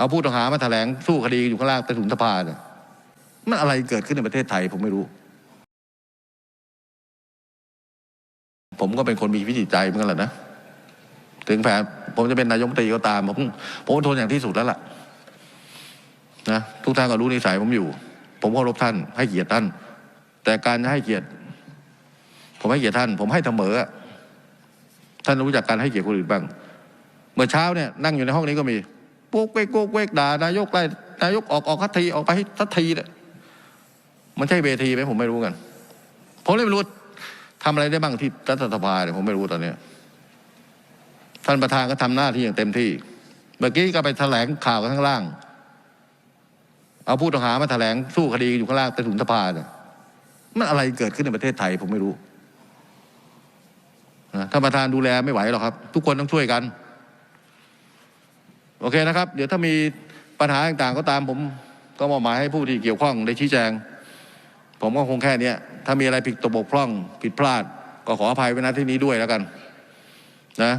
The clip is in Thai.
เอาผู้ต้องหามาแถลงสู้คดีอยู่ข้างล่างใต้ถุนสภาเนี่ยมันอะไรเกิดขึ้นในประเทศไทยผมไม่รู้ ผมก็เป็นคนมีวิจิตใจเหมือนกันแหละนะถึงแผนผมจะเป็นนายกรัฐมตรีก็ตาม ผมผมทนอย่างที่สุดแล้วล่ะนะทุกท่านก็รู้นิสัยผมอยู่ ผมเคารพท่าน ให้เกียรติท่าน แต่การจะให้เกียรติ ผมให้เกียรติท่าน ผมให้เสมอท่านรู้จักการให้เกียรติคนอื่นบ้าง เมื่อเช้าเนี่ยนั่งอยู่ในห้องนี้ก็มี โป๊กเวกโป๊กเวกด่านายกไล่นายกออกออกทัทีออกไปทัทีเนี่ยมันใช่เวทีไหมผมไม่รู้กันผมเลยไม่รู้ทำอะไรได้บ้างที่รัฐสภาเนี่ยผมไม่รู้ตอนเนี้ยท่านประธานก็ทำหน้าที่อย่างเต็มที่ เมื่อกี้ก็ไปแถลงข่าวกันข้างล่าง เอาผู้ต้องหามาแถลงสู้คดีอยู่ข้างล่างใต้ถุนสภาเนี่ยมันอะไรเกิดขึ้นในประเทศไทยผมไม่รู้นะท่านประธานดูแลไม่ไหวหรอกครับ ทุกคนต้องช่วยกัน โอเคนะครับ เดี๋ยวถ้ามีปัญหาต่างๆก็ตามผมก็มอบหมายให้ผู้ที่เกี่ยวข้องได้ชี้แจง ผมก็คงแค่เนี้ยถ้ามีอะไรผิดตกบกพร่อง ผิดพลาด ก็ขออภัยไว้ณที่นี้ด้วยแล้วกัน นะ